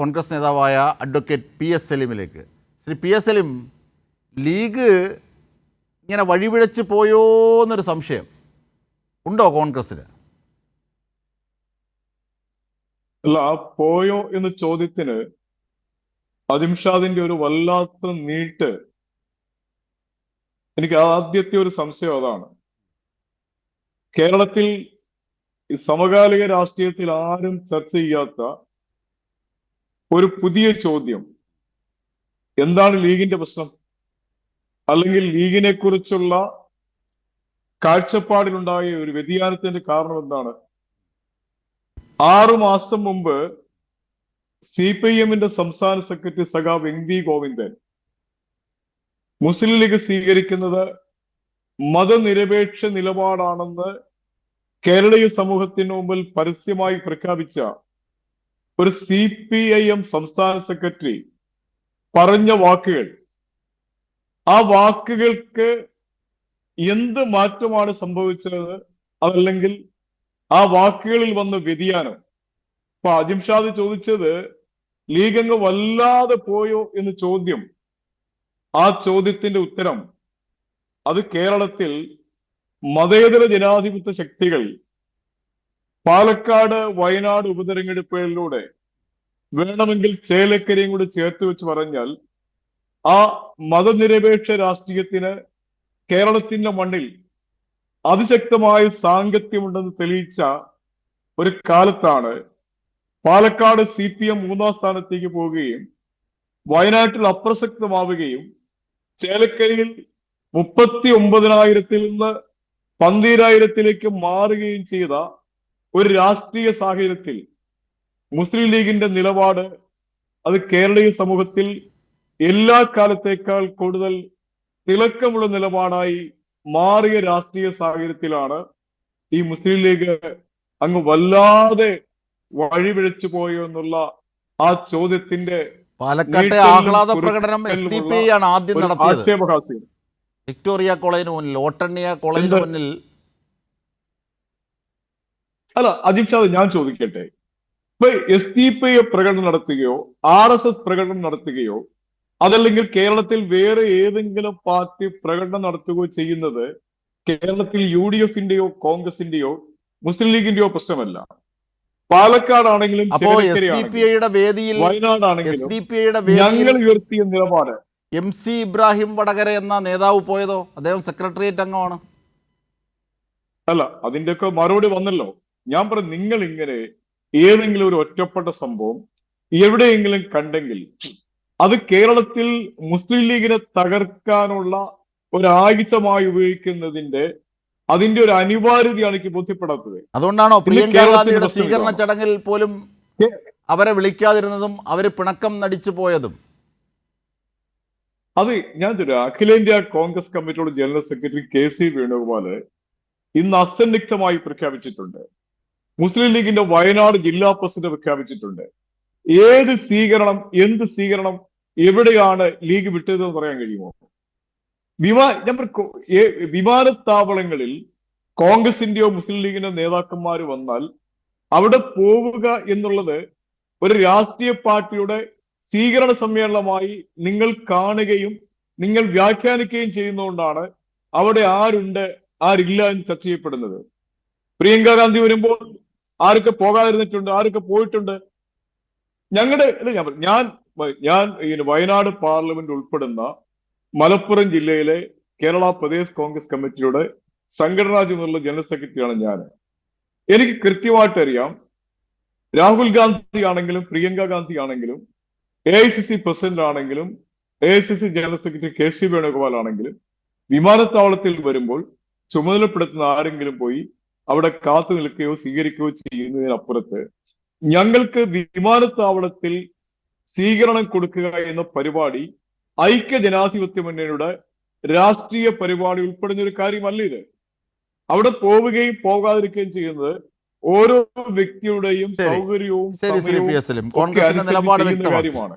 കോൺഗ്രസ് നേതാവായ advocate P S സലീമിലേക്ക്. Shri P S Salim League ഇങ്ങനെ വഴിപിഴച്ച് പോയോ എന്നൊരു സംശയം ഉണ്ടോ കോൺഗ്രസ്സിന്? അല്ല ആ പോയോ എന്ന ചോദ്യത്തിന് അതിംഷാദിന്റെ ഒരു വല്ലാത്ത നീട്ട് എനിക്ക് ആദ്യത്തെ ഒരു സംശയം അതാണ്. കേരളത്തിൽ സമകാലിക രാഷ്ട്രീയത്തിൽ ആരും ചർച്ച ചെയ്യാത്ത ഒരു പുതിയ ചോദ്യം. എന്താണ് ലീഗിന്റെ പ്രശ്നം? അല്ലെങ്കിൽ ലീഗിനെ കുറിച്ചുള്ള കാഴ്ചപ്പാടിലുണ്ടായ ഒരു വ്യതിയാനത്തിന്റെ കാരണം എന്താണ്? ആറു മാസം മുമ്പ് സി പി എമ്മിന്റെ സംസ്ഥാന സെക്രട്ടറി സഖാവ് N V Govindan Muslim League സ്വീകരിക്കുന്നത് മതനിരപേക്ഷ നിലപാടാണെന്ന് കേരളീയ സമൂഹത്തിന് മുമ്പിൽ പരസ്യമായി പ്രഖ്യാപിച്ച ഒരു സി പി ഐ എം സംസ്ഥാന സെക്രട്ടറി പറഞ്ഞ വാക്കുകൾ. ആ വാക്കുകൾക്ക് എന്ത് മാറ്റമാണ് സംഭവിച്ചത്? അതല്ലെങ്കിൽ ആ വാക്കുകളിൽ വന്ന വ്യതിയാനം. ഇപ്പൊ അജിംഷാദ് ചോദിച്ചത് ലീഗ് അങ്ങ് വല്ലാതെ പോയോ എന്ന് ചോദ്യം. ആ ചോദ്യത്തിന്റെ ഉത്തരം അത് കേരളത്തിൽ മതേതര ജനാധിപത്യ ശക്തികൾ പാലക്കാട് വയനാട് ഉപതെരഞ്ഞെടുപ്പുകളിലൂടെ വേണമെങ്കിൽ ചേലക്കരയും കൂടി ചേർത്ത് വെച്ച് പറഞ്ഞാൽ ആ മതനിരപേക്ഷ രാഷ്ട്രീയത്തിന് കേരളത്തിന്റെ മണ്ണിൽ അതിശക്തമായ സാങ്കത്യമുണ്ടെന്ന് തെളിയിച്ച ഒരു കാലത്താണ് പാലക്കാട് സി പി എം മൂന്നാം സ്ഥാനത്തേക്ക് പോവുകയും വയനാട്ടിൽ അപ്രസക്തമാവുകയും ചേലക്കരയിൽ മുപ്പത്തി ഒമ്പതിനായിരത്തിൽ നിന്ന് പന്തീരായിരത്തിലേക്ക് മാറുകയും ചെയ്ത ഒരു രാഷ്ട്രീയ സാഹചര്യത്തിൽ മുസ്ലിം ലീഗിന്റെ നിലപാട് അത് കേരളീയ സമൂഹത്തിൽ എല്ലാ കാലത്തേക്കാൾ കൂടുതൽ തിളക്കമുള്ള നിലപാടായി മാറിയ രാഷ്ട്രീയ സാഹചര്യത്തിലാണ് ഈ മുസ്ലിം ലീഗ് അങ്ങ് വല്ലാതെ വഴിപിഴച്ചു പോയോ എന്നുള്ള ആ ചോദ്യത്തിന്റെ പാലക്കാട്ടെ ആഹ്ലാദ പ്രകടനം എസ് ഡി പി ആണ് ആദ്യം നടത്തിയത് വിക്ടോറിയ കോളേജിന് മുന്നിൽ ഓട്ടണ്ണിയ കോളേജിന്? മുന്നിൽ അല്ല അജിത് ഷാദ് ഞാൻ ചോദിക്കട്ടെ. ഇപ്പൊ എസ് ഡി പി പ്രകടനം നടത്തുകയോ ആർ എസ് എസ് പ്രകടനം നടത്തുകയോ അതല്ലെങ്കിൽ കേരളത്തിൽ വേറെ ഏതെങ്കിലും പാർട്ടി പ്രകടനം നടത്തുകയോ ചെയ്യുന്നത് കേരളത്തിൽ യു ഡി എഫിന്റെയോ കോൺഗ്രസിന്റെയോ മുസ്ലിം ലീഗിന്റെയോ പ്രശ്നമല്ല. പാലക്കാടാണെങ്കിലും അപ്പോ എസ് ഡി പി ചേലക്കരയാണെങ്കിലും, ഐയുടെ വേദിയിൽ വയനാടാണെങ്കിലും ഞങ്ങൾ ഉയർത്തിയ നിലപാട്. എം സി ഇബ്രാഹിം വടകര എന്ന നേതാവ് പോയതോ? അദ്ദേഹം സെക്രട്ടേറിയറ്റ് അംഗമാണ്. അല്ല അതിന്റെയൊക്കെ മറുപടി വന്നല്ലോ. ഞാൻ പറഞ്ഞു നിങ്ങൾ ഇങ്ങനെ ഏതെങ്കിലും ഒരു ഒറ്റപ്പെട്ട സംഭവം എവിടെയെങ്കിലും കണ്ടെങ്കിൽ അത് കേരളത്തിൽ മുസ്ലിം ലീഗിനെ തകർക്കാനുള്ള ഒരായുധമായി ഉപയോഗിക്കുന്നതിന്റെ അതിന്റെ ഒരു അനിവാര്യതയാണ് എനിക്ക് ബോധ്യപ്പെടാത്തത്. അതുകൊണ്ടാണോ പ്രിയങ്ക ഗാന്ധിയുടെ സ്വീകരണ ചടങ്ങിൽ പോലും അവരെ വിളിക്കാതിരുന്നതും അവർ പിണക്കം നടിച്ചു പോയതും? അത് ഞാൻ അഖിലേന്ത്യാ കോൺഗ്രസ് കമ്മിറ്റിയുടെ general secretary K C Venugopal ഇന്ന് അസന്നിഗ്ധമായി പ്രഖ്യാപിച്ചിട്ടുണ്ട്. മുസ്ലിം ലീഗിന്റെ വയനാട് ജില്ലാ പ്രസിഡന്റ് പ്രഖ്യാപിച്ചിട്ടുണ്ട്. ഏത് സ്വീകരണം എന്ത് സ്വീകരണം എവിടെയാണ് ലീഗ് വിട്ടതെന്ന് പറയാൻ കഴിയുമോ? വിമാ ഞാൻ വിമാനത്താവളങ്ങളിൽ കോൺഗ്രസിന്റെയോ മുസ്ലിം ലീഗിന്റെ നേതാക്കന്മാർ വന്നാൽ അവിടെ പോവുക എന്നുള്ളത് ഒരു രാഷ്ട്രീയ പാർട്ടിയുടെ സ്വീകരണ സമ്മേളനമായി നിങ്ങൾ കാണുകയും നിങ്ങൾ വ്യാഖ്യാനിക്കുകയും ചെയ്യുന്നതുകൊണ്ടാണ് അവിടെ ആരുണ്ട് ആരില്ല എന്ന് ചർച്ച ചെയ്യപ്പെടുന്നത്. പ്രിയങ്ക ഗാന്ധി വരുമ്പോൾ ആരൊക്കെ പോകാതിരുന്നിട്ടുണ്ട് ആരൊക്കെ പോയിട്ടുണ്ട്? ഞങ്ങളുടെ ഞാൻ ഞാൻ ഞാൻ വയനാട് പാർലമെന്റ് ഉൾപ്പെടുന്ന മലപ്പുറം ജില്ലയിലെ കേരള പ്രദേശ് കോൺഗ്രസ് കമ്മിറ്റിയുടെ സംഘടനാ ചുമതല ജനറൽ സെക്രട്ടറിയാണ് ഞാൻ. എനിക്ക് കൃത്യമായിട്ട് അറിയാം രാഹുൽ ഗാന്ധി ആണെങ്കിലും പ്രിയങ്ക ഗാന്ധി ആണെങ്കിലും A I C C president ആണെങ്കിലും A I C C general secretary K C Venugopal ആണെങ്കിലും വിമാനത്താവളത്തിൽ വരുമ്പോൾ ചുമതലപ്പെടുത്തുന്ന ആരെങ്കിലും പോയി അവിടെ കാത്തു നിൽക്കുകയോ സ്വീകരിക്കുകയോ ചെയ്യുന്നതിനപ്പുറത്ത് ഞങ്ങൾക്ക് വിമാനത്താവളത്തിൽ സ്വീകരണം കൊടുക്കുക എന്ന പരിപാടി ഐക്യ ജനാധിപത്യ മുന്നണിയുടെ രാഷ്ട്രീയ പരിപാടി ഉൾപ്പെടുന്ന ഒരു കാര്യമല്ല ഇത്. അവിടെ പോവുകയും പോകാതിരിക്കുകയും ചെയ്യുന്നത് ഓരോ വ്യക്തിയുടെയും സൗകര്യവും കോൺഗ്രസിന്റെ നിലപാട് വ്യക്തമാണ് കാര്യമാണ്.